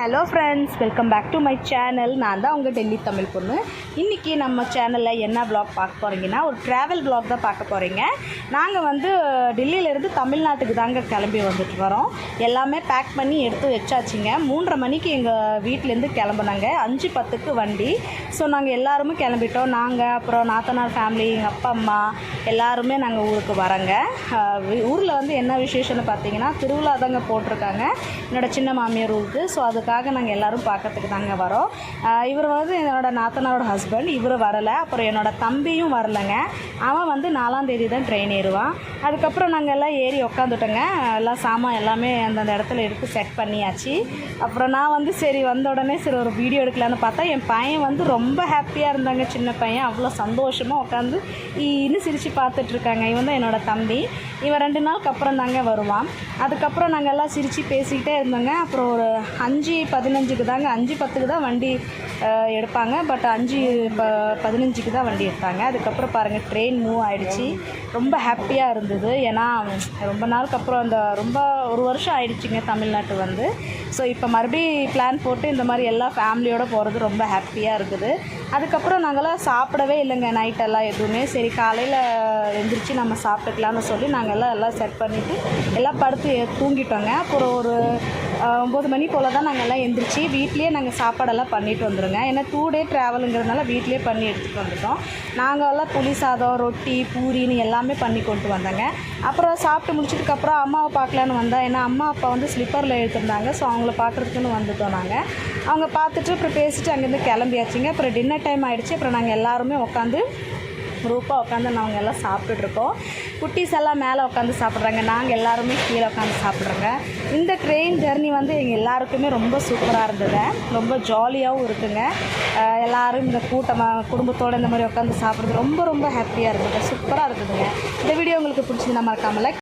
Hello friends welcome back to my channel நான் தான் உங்கள் டெல்லி தமிழ் பொண்ணு. இன்றைக்கி நம்ம சேனலில் என்ன ப்ளாக் பார்க்க போகிறீங்கன்னா ஒரு ட்ராவல் ப்ளாக் தான் பார்க்க போகிறீங்க நாங்கள் வந்து டெல்லியிலேருந்து தமிழ்நாட்டுக்கு தாங்க கிளம்பி வந்துட்டு வரோம். எல்லாமே பேக் பண்ணி எடுத்து வச்சாச்சுங்க. மூன்றரை மணிக்கு எங்கள் வீட்டிலேருந்து கிளம்புனாங்க. அஞ்சு பத்துக்கு வண்டி. ஸோ நாங்கள் எல்லாருமே கிளம்பிட்டோம். நாங்கள் அப்புறம் நாத்தனார் ஃபேமிலி எங்கள் அப்பா அம்மா எல்லாருமே நாங்கள் ஊருக்கு வரோங்க. ஊரில் வந்து என்ன விசேஷம்னு பார்த்தீங்கன்னா திருவிழா தாங்க போட்டிருக்காங்க. என்னோட சின்ன மாமியார் ஊருக்கு. ஸோ அதுக்காக நாங்கள் எல்லோரும் பார்க்கறதுக்கு தாங்க வரோம். இவர் வந்து என்னோட நாத்தனாரோட ஹஸ்பண்ட் இவர் வரலை. அப்புறம் என்னோடய தம்பியும் வரலைங்க. அவன் வந்து நாலாம் தேதி தான் ட்ரெயின் ஏறுவான். அதுக்கப்புறம் நாங்கள் எல்லாம் ஏறி உக்காந்துட்டோங்க. எல்லாம் சாமான் எல்லாமே அந்தந்த இடத்துல எடுத்து செட் பண்ணியாச்சு. அப்புறம் நான் வந்து சரி வந்த உடனே சரி ஒரு வீடியோ எடுக்கலான்னு பார்த்தா என் பையன் வந்து ரொம்ப ஹாப்பியாக இருந்தாங்க. சின்ன பையன். அவ்வளோ சந்தோஷமாக உட்காந்து இன்னும் சிரித்து பார்த்துட்ருக்காங்க இவன் தான் என்னோடய தம்பி. இவன் ரெண்டு நாளுக்கு அப்புறம் தாங்க வருவான். அதுக்கப்புறம் நாங்கள் எல்லாம் சிரித்து பேசிக்கிட்டே இருந்தோங்க. அப்புறம் ஒரு அஞ்சு பதினஞ்சுக்கு தாங்க. அஞ்சு பத்துக்கு தான் வண்டி எடுப்பாங்க. பட் அஞ்சு ப பதினஞ்சுக்கு தான் வண்டி எடுத்தாங்க. அதுக்கப்புறம் பாருங்கள் ட்ரெயின் மூவ் ஆகிடுச்சி ரொம்ப ஹாப்பியாக இருந்தது. ஏன்னா ரொம்ப நாளுக்கு அப்புறம் அந்த ரொம்ப ஒரு வருஷம் ஆயிடுச்சுங்க தமிழ்நாட்டு வந்து. ஸோ இப்போ மறுபடியும் பிளான் போட்டு இந்த மாதிரி எல்லா ஃபேமிலியோடு போகிறது ரொம்ப ஹாப்பியாக இருக்குது. அதுக்கப்புறம் நாங்கள்லாம் சாப்பிடவே இல்லைங்க நைட்டெல்லாம் எதுவுமே. சரி காலையில் எழுந்திரிச்சு நம்ம சாப்பிட்டுக்கலாம்னு சொல்லி நாங்கள் எல்லாம் எல்லாம் செட் பண்ணிவிட்டு எல்லாம் படுத்து தூங்கிட்டோங்க. அப்புறம் ஒரு ஒம்பது மணி போல் தான் நாங்கள் எல்லாம் எந்திரிச்சு வீட்லேயே நாங்கள் சாப்பாடெல்லாம் பண்ணிட்டு வந்துடுங்க ஏன்னா டூ டே ட்ராவலுங்கிறதுனால வீட்லேயே பண்ணி எடுத்துகிட்டு வந்துட்டோம். நாங்கள் எல்லாம் புளி சாதம் ரொட்டி பூரின்னு எல்லாமே பண்ணி கொண்டு வந்தோங்க. அப்புறம் சாப்பிட்டு முடிச்சதுக்கப்புறம் அம்மாவை பார்க்கலான்னு வந்தோம் ஏன்னா அம்மா அப்பா வந்து ஸ்லிப்பரில் எடுத்திருந்தாங்க ஸோ அவங்கள பார்க்குறதுக்குன்னு வந்துட்டோம் நாங்கள் அவங்க பார்த்துட்டு அப்புறம் பேசிட்டு அங்கேருந்து கிளம்பியாச்சுங்க. அப்புறம் டின்னர் டைம் ஆகிடுச்சு அப்புறம் நாங்கள் எல்லாருமே உட்காந்து குரூப்பாக உட்காந்து நாங்கள் எல்லாம் சாப்பிட்டுட்ருக்கோம். குட்டீஸ் எல்லாம் மேலே உட்காந்து சாப்பிட்றாங்க. நாங்கள் எல்லாருமே கீழே உட்காந்து சாப்பிட்றோங்க. இந்த ட்ரெயின் ஜெர்னி வந்து எங்கள் எல்லாருக்குமே ரொம்ப சூப்பராக இருந்தது. ரொம்ப ஜாலியாகவும் இருக்குங்க. எல்லோரும் எல்லாரும் இந்த கூட்டமாக குடும்பத்தோடு இந்த மாதிரி உட்காந்து சாப்பிட்றது ரொம்ப ரொம்ப ஹாப்பியாக இருந்தது. சூப்பராக இருந்ததுங்க. இந்த வீடியோ உங்களுக்கு பிடிச்சிருந்தா மறக்காமல்